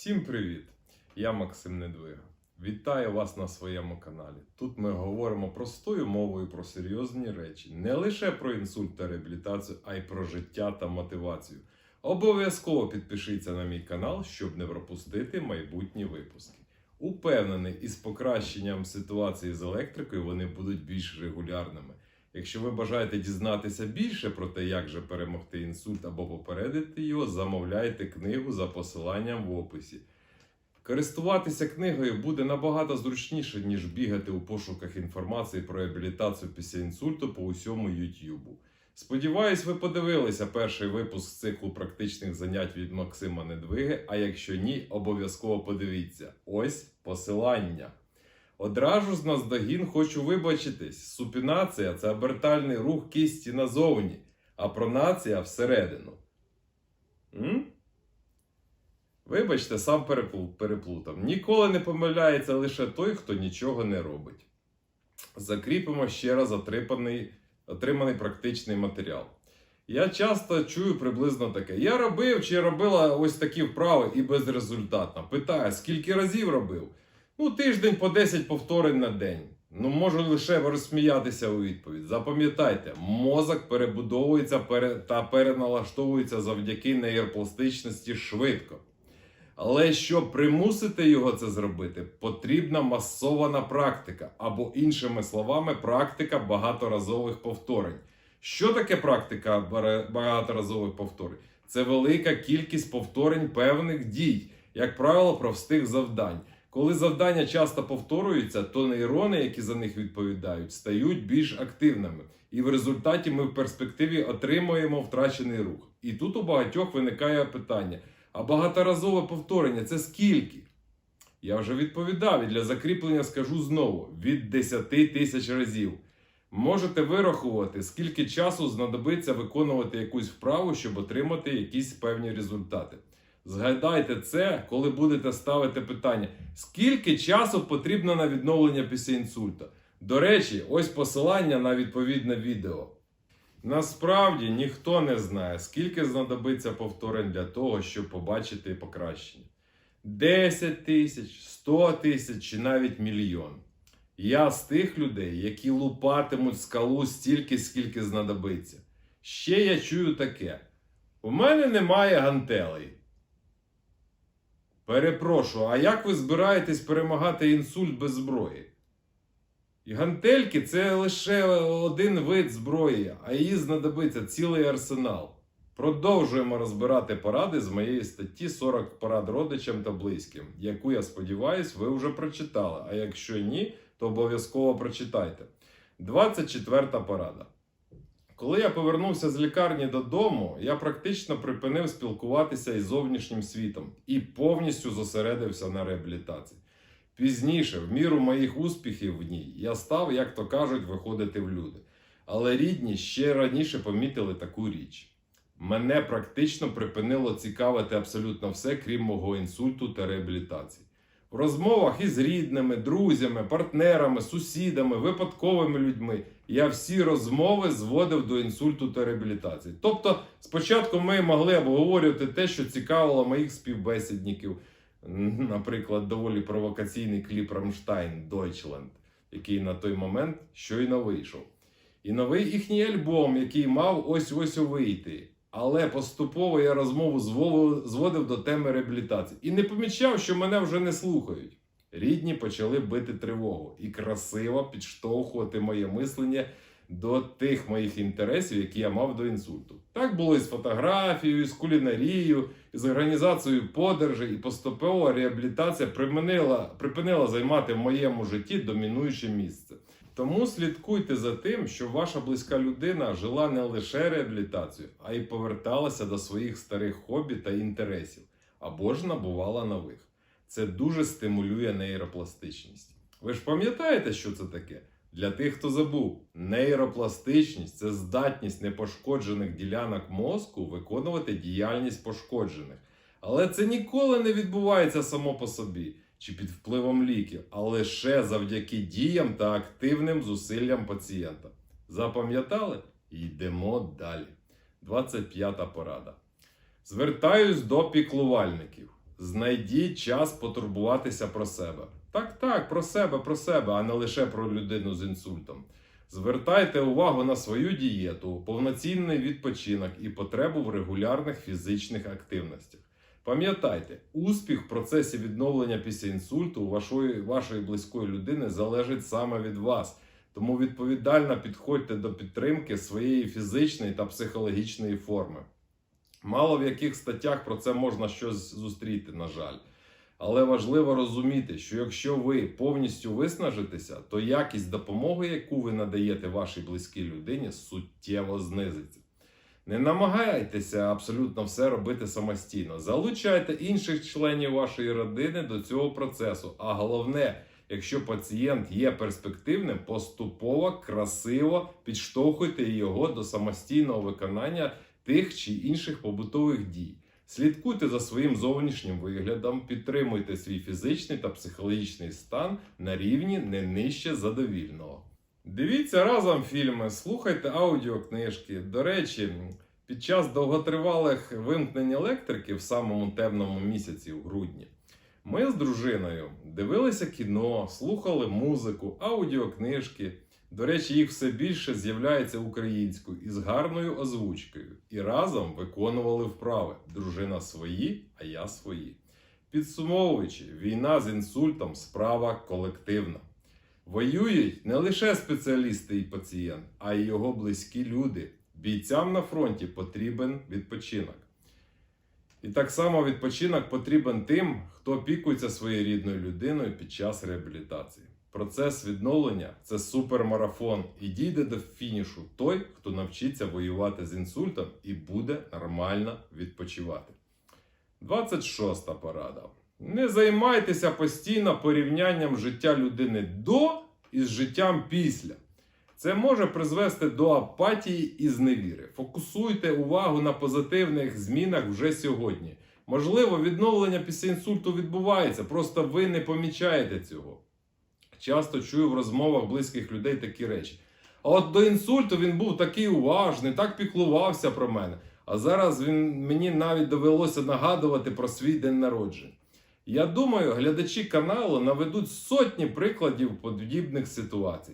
Всім привіт! Я Максим Недвига. Вітаю вас на своєму каналі. Тут ми говоримо простою мовою про серйозні речі, не лише про інсульт та реабілітацію, а й про життя та мотивацію. Обов'язково підпишіться на мій канал, щоб не пропустити майбутні випуски. Упевнений, із покращенням ситуації з електрикою вони будуть більш регулярними. Якщо ви бажаєте дізнатися більше про те, як же перемогти інсульт або попередити його, замовляйте книгу за посиланням в описі. Користуватися книгою буде набагато зручніше, ніж бігати у пошуках інформації про реабілітацію після інсульту по усьому Ютубу. Сподіваюсь, ви подивилися перший випуск циклу практичних занять від Максима Недвиги. А якщо ні, обов'язково подивіться. Ось посилання. Одразу ж наздогін хочу вибачитись. Супінація це обертальний рух кисті назовні, а пронація всередину. М? Вибачте, сам переплутав. Ніколи не помиляється лише той, хто нічого не робить. Закріпимо ще раз отриманий, отриманий практичний матеріал. Я часто чую приблизно таке: я робив чи робила ось такі вправи і безрезультатно. Питаю, скільки разів робив? Ну, тиждень по 10 повторень на день. Ну, можу лише розсміятися у відповідь. Запам'ятайте, мозок перебудовується та переналаштовується завдяки нейропластичності швидко. Але щоб примусити його це зробити, потрібна масована практика, або, іншими словами, практика багаторазових повторень. Що таке практика багаторазових повторень? Це велика кількість повторень певних дій, як правило, простих завдань. Коли завдання часто повторюються, то нейрони, які за них відповідають, стають більш активними. І в результаті ми в перспективі отримуємо втрачений рух. І тут у багатьох виникає питання: а багаторазове повторення це скільки? Я вже відповідав і для закріплення скажу знову: від 10 тисяч разів. Можете вирахувати, скільки часу знадобиться виконувати якусь вправу, щоб отримати якісь певні результати. Згадайте це, коли будете ставити питання, скільки часу потрібно на відновлення після інсульта. До речі, ось посилання на відповідне відео. Насправді ніхто не знає, скільки знадобиться повторень для того, щоб побачити покращення. 10 тисяч, 100 тисяч чи навіть мільйон. Я з тих людей, які лупатимуть скалу стільки, скільки знадобиться. Ще я чую таке: у мене немає гантелей. Перепрошую, а як ви збираєтесь перемагати інсульт без зброї? І гантельки це лише один вид зброї, а її знадобиться цілий арсенал. Продовжуємо розбирати поради з моєї статті 40 порад родичам та близьким, яку я сподіваюсь, ви вже прочитали. А якщо ні, то обов'язково прочитайте. 24 порада. Коли я повернувся з лікарні додому, я практично припинив спілкуватися із зовнішнім світом і повністю зосередився на реабілітації. Пізніше, в міру моїх успіхів в ній, я став, як то кажуть, виходити в люди. Але рідні ще раніше помітили таку річ. Мене практично припинило цікавити абсолютно все, крім мого інсульту та реабілітації. В розмовах із рідними, друзями, партнерами, сусідами, випадковими людьми я всі розмови зводив до інсульту та реабілітації. Тобто, спочатку ми могли обговорювати те, що цікавило моїх співбесідників, наприклад, доволі провокаційний кліп Рамштайн Deutschland, який на той момент щойно вийшов. І новий їхній альбом, який мав ось ось вийти. Але поступово я розмову зводив до теми реабілітації і не помічав, що мене вже не слухають. Рідні почали бити тривогу і красиво підштовхувати моє мислення до тих моїх інтересів, які я мав до інсульту. Так було і з фотографією, і з кулінарією, і з організацією подорожей, і поступова реабілітація припинила, припинила займати в моєму житті домінуюче місце. Тому слідкуйте за тим, щоб ваша близька людина жила не лише реабілітацією, а й поверталася до своїх старих хобі та інтересів, або ж набувала нових. Це дуже стимулює нейропластичність. Ви ж пам'ятаєте, що це таке? Для тих, хто забув, нейропластичність це здатність непошкоджених ділянок мозку виконувати діяльність пошкоджених. Але це ніколи не відбувається само по собі чи під впливом ліків, а лише завдяки діям та активним зусиллям пацієнта. Запам'ятали? Йдемо далі. 25 порада. Звертаюсь до піклувальників. Знайдіть час потурбуватися про себе. Так, так, про себе, про себе, а не лише про людину з інсультом. Звертайте увагу на свою дієту, повноцінний відпочинок і потребу в регулярних фізичних активностях. Пам'ятайте, успіх в процесі відновлення після інсульту вашої, вашої близької людини залежить саме від вас. Тому відповідально підходьте до підтримки своєї фізичної та психологічної форми. Мало в яких статтях про це можна щось зустріти, на жаль. Але важливо розуміти, що якщо ви повністю виснажитеся, то якість допомоги, яку ви надаєте вашій близькій людині, суттєво знизиться. Не намагайтеся абсолютно все робити самостійно. Залучайте інших членів вашої родини до цього процесу. А головне, якщо пацієнт є перспективним, поступово, красиво підштовхуйте його до самостійного виконання тих чи інших побутових дій. Слідкуйте за своїм зовнішнім виглядом, підтримуйте свій фізичний та психологічний стан на рівні не нижче задовільного. Дивіться разом фільми, слухайте аудіокнижки. До речі, під час довготривалих вимкнень електрики в самому темному місяці в грудні ми з дружиною дивилися кіно, слухали музику, аудіокнижки. До речі, їх все більше з'являється українською із гарною озвучкою. І разом виконували вправи. Дружина свої, а я свої. Підсумовуючи, війна з інсультом справа колективна. Воюють не лише спеціалісти і пацієнт, а й його близькі люди. Бійцям на фронті потрібен відпочинок. І так само відпочинок потрібен тим, хто опікується своєю рідною людиною під час реабілітації. Процес відновлення це супермарафон і дійде до фінішу той, хто навчиться воювати з інсультом і буде нормально відпочивати. 26 порада. Не займайтеся постійно порівнянням життя людини до із життям після. Це може призвести до апатії і зневіри. Фокусуйте увагу на позитивних змінах вже сьогодні. Можливо, відновлення після інсульту відбувається, просто ви не помічаєте цього. Часто чую в розмовах близьких людей такі речі. А от до інсульту він був такий уважний, так піклувався про мене. А зараз він мені навіть довелося нагадувати про свій день народження. Я думаю, глядачі каналу наведуть сотні прикладів подібних ситуацій.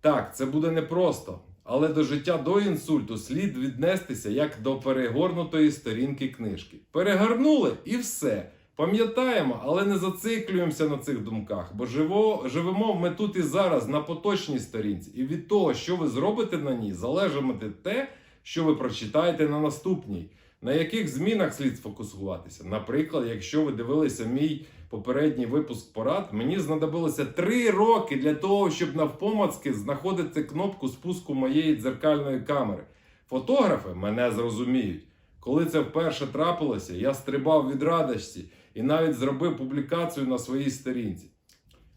Так, це буде непросто, але до життя до інсульту слід віднестися як до перегорнутої сторінки книжки. Перегорнули і все. Пам'ятаємо, але не зациклюємося на цих думках, бо живо, живемо ми тут і зараз на поточній сторінці. І від того, що ви зробите на ній, залежатиме те, що ви прочитаєте на наступній. На яких змінах слід сфокусуватися? Наприклад, якщо ви дивилися мій попередній випуск порад, мені знадобилося 3 роки для того, щоб навпомацки знаходити кнопку спуску моєї дзеркальної камери. Фотографи мене зрозуміють. Коли це вперше трапилося, я стрибав від радості і навіть зробив публікацію на своїй сторінці.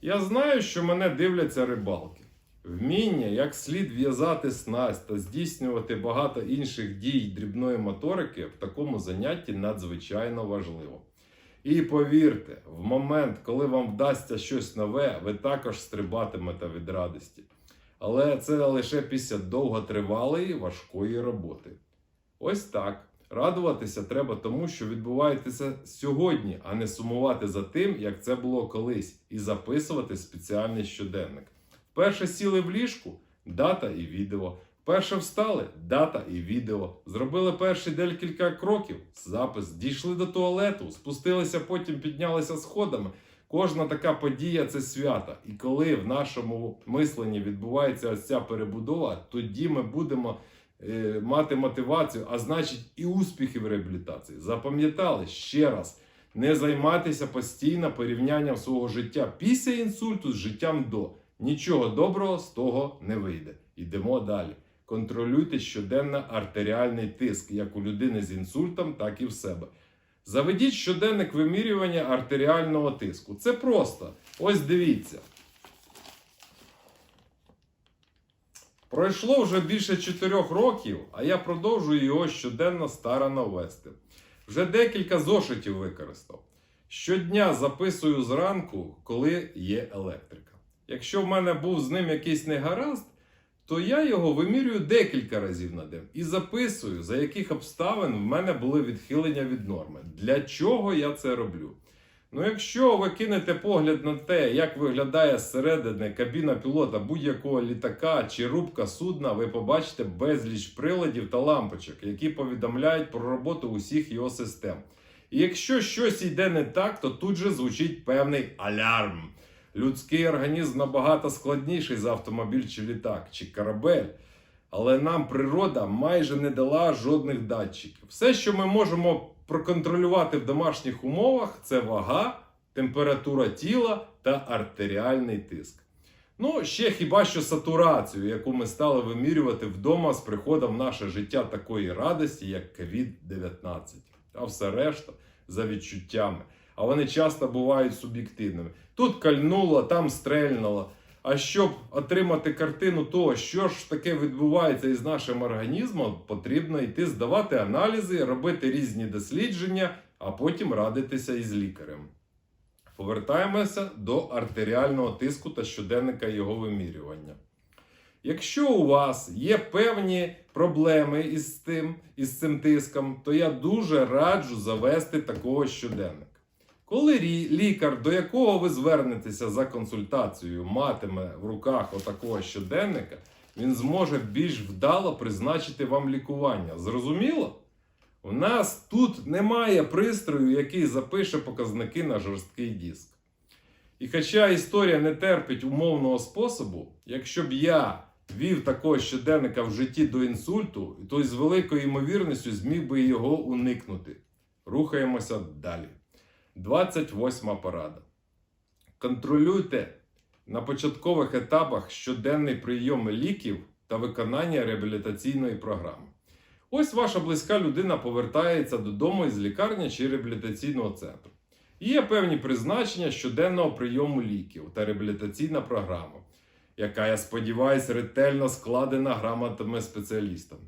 Я знаю, що мене дивляться рибалки. Вміння, як слід в'язати снасть та здійснювати багато інших дій дрібної моторики в такому занятті надзвичайно важливо. І повірте, в момент, коли вам вдасться щось нове, ви також стрибатимете від радості. Але це лише після довготривалої важкої роботи. Ось так. Радуватися треба тому, що відбувається сьогодні, а не сумувати за тим, як це було колись, і записувати спеціальний щоденник. Вперше сіли в ліжку дата і відео. Вперше встали дата і відео. Зробили перші декілька кроків запис. Дійшли до туалету, спустилися, потім піднялися сходами. Кожна така подія це свята. І коли в нашому мисленні відбувається ось ця перебудова, тоді ми будемо е, мати мотивацію, а значить і успіхи в реабілітації. Запам'ятали ще раз. Не займайтеся постійно порівнянням свого життя після інсульту з життям до. Нічого доброго з того не вийде. Йдемо далі. Контролюйте щоденно артеріальний тиск, як у людини з інсультом, так і в себе. Заведіть щоденник вимірювання артеріального тиску. Це просто. Ось дивіться. Пройшло вже більше 4 років, а я продовжую його щоденно старано вести. Вже декілька зошитів використав. Щодня записую зранку, коли є електрика. Якщо в мене був з ним якийсь негаразд, то я його вимірюю декілька разів на день і записую, за яких обставин в мене були відхилення від норми. Для чого я це роблю? Ну, якщо ви кинете погляд на те, як виглядає зсередини кабіна пілота будь-якого літака чи рубка судна, ви побачите безліч приладів та лампочок, які повідомляють про роботу усіх його систем. І якщо щось йде не так, то тут же звучить певний алярм. Людський організм набагато складніший за автомобіль чи літак, чи корабель. Але нам природа майже не дала жодних датчиків. Все, що ми можемо проконтролювати в домашніх умовах, це вага, температура тіла та артеріальний тиск. Ну, ще хіба що сатурацію, яку ми стали вимірювати вдома з приходом в наше життя такої радості, як COVID-19. А все решта за відчуттями. А вони часто бувають суб'єктивними. Тут кальнуло, там стрельнуло. А щоб отримати картину того, що ж таке відбувається із нашим організмом, потрібно йти здавати аналізи, робити різні дослідження, а потім радитися із лікарем. Повертаємося до артеріального тиску та щоденника його вимірювання. Якщо у вас є певні проблеми із цим, із цим тиском, то я дуже раджу завести такого щоденника. Коли лікар, до якого ви звернетеся за консультацією, матиме в руках отакого щоденника, він зможе більш вдало призначити вам лікування. Зрозуміло? У нас тут немає пристрою, який запише показники на жорсткий диск. І хоча історія не терпить умовного способу, якщо б я вів такого щоденника в житті до інсульту, то з великою ймовірністю зміг би його уникнути. Рухаємося далі. 28 порада. Контролюйте на початкових етапах щоденний прийом ліків та виконання реабілітаційної програми. Ось ваша близька людина повертається додому із лікарні чи реабілітаційного центру. Є певні призначення щоденного прийому ліків та реабілітаційна програма, яка, я сподіваюся, ретельно складена грамотами спеціалістами.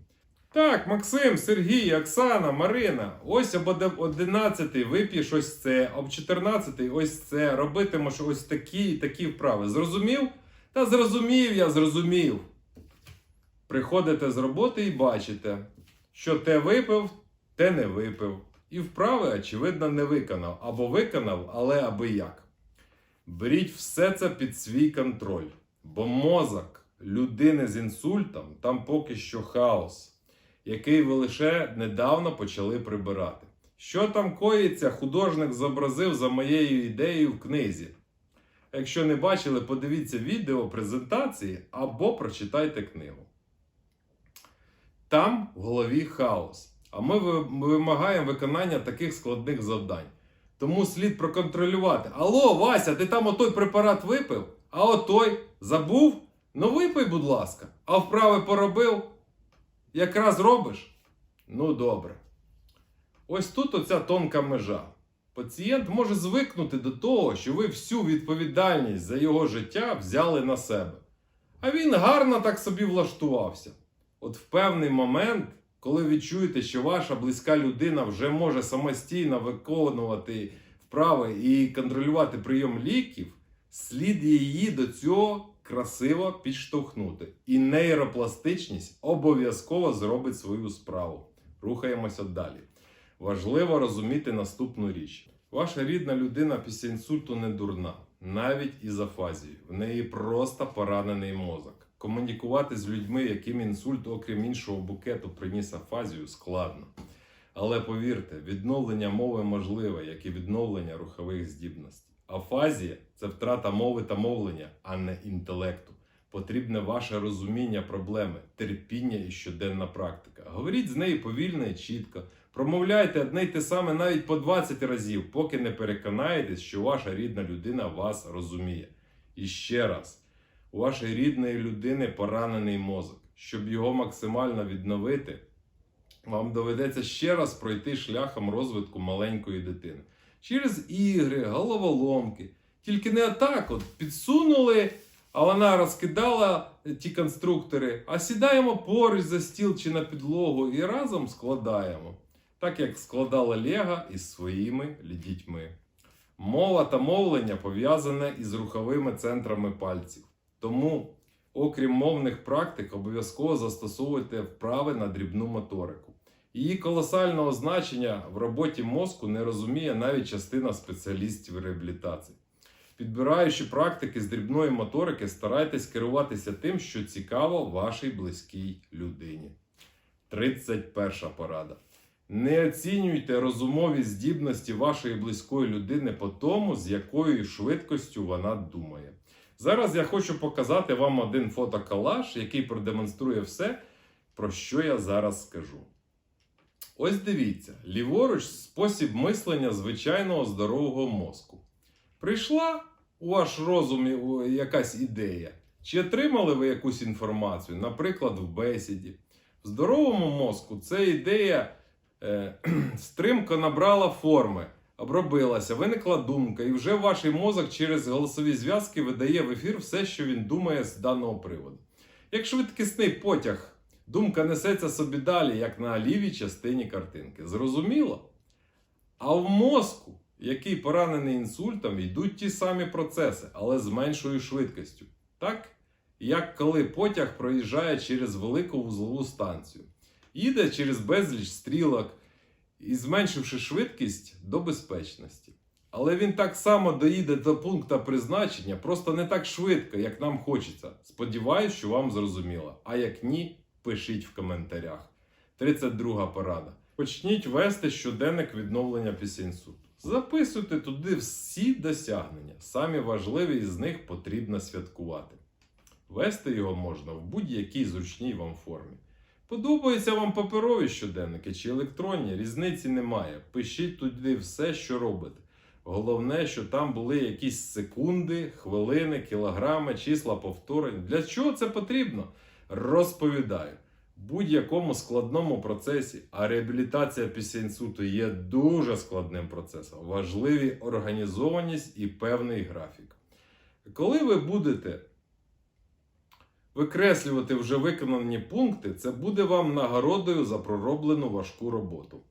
Так, Максим, Сергій, Оксана, Марина. Ось об 11 вип'єш ось це, об 14 ось це. Робитимеш ось такі і такі вправи. Зрозумів? Та зрозумів я, зрозумів. Приходите з роботи і бачите, що те випив, те не випив. І вправи, очевидно, не виконав. Або виконав, але аби як. Беріть все це під свій контроль, бо мозок людини з інсультом там поки що хаос який ви лише недавно почали прибирати. Що там коїться, художник зобразив за моєю ідеєю в книзі. Якщо не бачили, подивіться відео презентації або прочитайте книгу. Там в голові хаос. А ми вимагаємо виконання таких складних завдань. Тому слід проконтролювати. Алло, Вася, ти там отой препарат випив? А отой забув? Ну випий, будь ласка. А вправи поробив? Якраз робиш? Ну добре. Ось тут оця тонка межа. Пацієнт може звикнути до того, що ви всю відповідальність за його життя взяли на себе. А він гарно так собі влаштувався. От в певний момент, коли відчуєте, що ваша близька людина вже може самостійно виконувати вправи і контролювати прийом ліків, слід її до цього красиво підштовхнути. І нейропластичність обов'язково зробить свою справу. Рухаємося далі. Важливо розуміти наступну річ: ваша рідна людина після інсульту не дурна, навіть із афазією. В неї просто поранений мозок. Комунікувати з людьми, яким інсульт, окрім іншого букету, приніс афазію, складно. Але повірте, відновлення мови можливе, як і відновлення рухових здібностей. Афазія це втрата мови та мовлення, а не інтелекту. Потрібне ваше розуміння проблеми, терпіння і щоденна практика. Говоріть з нею повільно і чітко. Промовляйте одне й те саме навіть по 20 разів, поки не переконаєтесь, що ваша рідна людина вас розуміє. І ще раз, у вашої рідної людини поранений мозок. Щоб його максимально відновити, вам доведеться ще раз пройти шляхом розвитку маленької дитини. Через ігри, головоломки. Тільки не отак от підсунули, а вона розкидала ті конструктори, а сідаємо поруч за стіл чи на підлогу і разом складаємо. Так як складала Лего із своїми дітьми. Мова та мовлення пов'язане із руховими центрами пальців. Тому Окрім мовних практик, обов'язково застосовуйте вправи на дрібну моторику. Її колосального значення в роботі мозку не розуміє навіть частина спеціалістів реабілітації. Підбираючи практики з дрібної моторики, старайтесь керуватися тим, що цікаво вашій близькій людині. 31 порада. Не оцінюйте розумові здібності вашої близької людини по тому, з якою швидкістю вона думає. Зараз я хочу показати вам один фотоколаж, який продемонструє все, про що я зараз скажу. Ось дивіться, ліворуч спосіб мислення звичайного здорового мозку. Прийшла у ваш розум якась ідея, чи отримали ви якусь інформацію, наприклад, в бесіді. В здоровому мозку ця ідея е, стримко набрала форми, обробилася, виникла думка, і вже ваш мозок через голосові зв'язки видає в ефір все, що він думає з даного приводу. Як швидкісний потяг, думка несеться собі далі, як на лівій частині картинки. Зрозуміло? А в мозку, який поранений інсультом, йдуть ті самі процеси, але з меншою швидкістю. Так? Як коли потяг проїжджає через велику вузлову станцію, їде через безліч стрілок і зменшивши швидкість до безпечності. Але він так само доїде до пункту призначення, просто не так швидко, як нам хочеться. Сподіваюсь, що вам зрозуміло. А як ні, пишіть в коментарях. 32 порада. Почніть вести щоденник відновлення після інсульту. Записуйте туди всі досягнення. Самі важливі із них потрібно святкувати. Вести його можна в будь-якій зручній вам формі. Подобаються вам паперові щоденники чи електронні, різниці немає. Пишіть туди все, що робите. Головне, що там були якісь секунди, хвилини, кілограми, числа повторень. Для чого це потрібно? Розповідаю. Будь-якому складному процесі, а реабілітація після інсульту є дуже складним процесом, важливі організованість і певний графік. Коли ви будете викреслювати вже виконані пункти, це буде вам нагородою за пророблену важку роботу.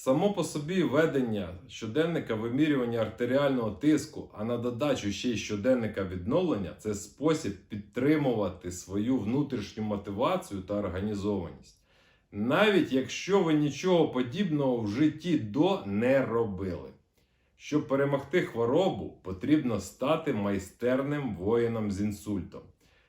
Само по собі ведення щоденника вимірювання артеріального тиску, а на додачу ще й щоденника відновлення це спосіб підтримувати свою внутрішню мотивацію та організованість. Навіть якщо ви нічого подібного в житті до не робили. Щоб перемогти хворобу, потрібно стати майстерним воїном з інсультом.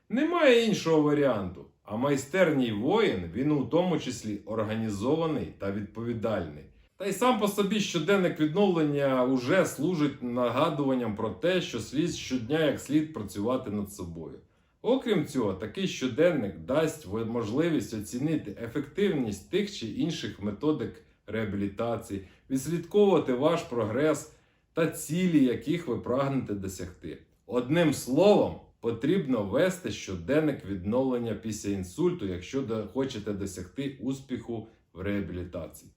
Немає іншого варіанту. А майстерній воїн він у тому числі організований та відповідальний. Та й сам по собі щоденник відновлення уже служить нагадуванням про те, що слід щодня як слід працювати над собою. Окрім цього, такий щоденник дасть можливість оцінити ефективність тих чи інших методик реабілітації, відслідковувати ваш прогрес та цілі, яких ви прагнете досягти. Одним словом, потрібно вести щоденник відновлення після інсульту, якщо хочете досягти успіху в реабілітації.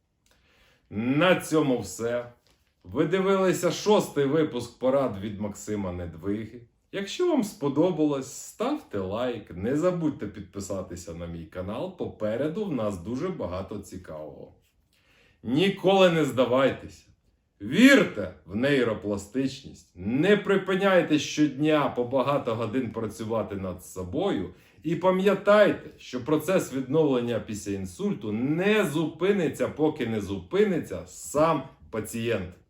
На цьому все. Ви дивилися шостий випуск порад від Максима Недвиги. Якщо вам сподобалось, ставте лайк, не забудьте підписатися на мій канал. Попереду в нас дуже багато цікавого. Ніколи не здавайтеся. Вірте в нейропластичність, не припиняйте щодня по багато годин працювати над собою і пам'ятайте, що процес відновлення після інсульту не зупиниться, поки не зупиниться сам пацієнт.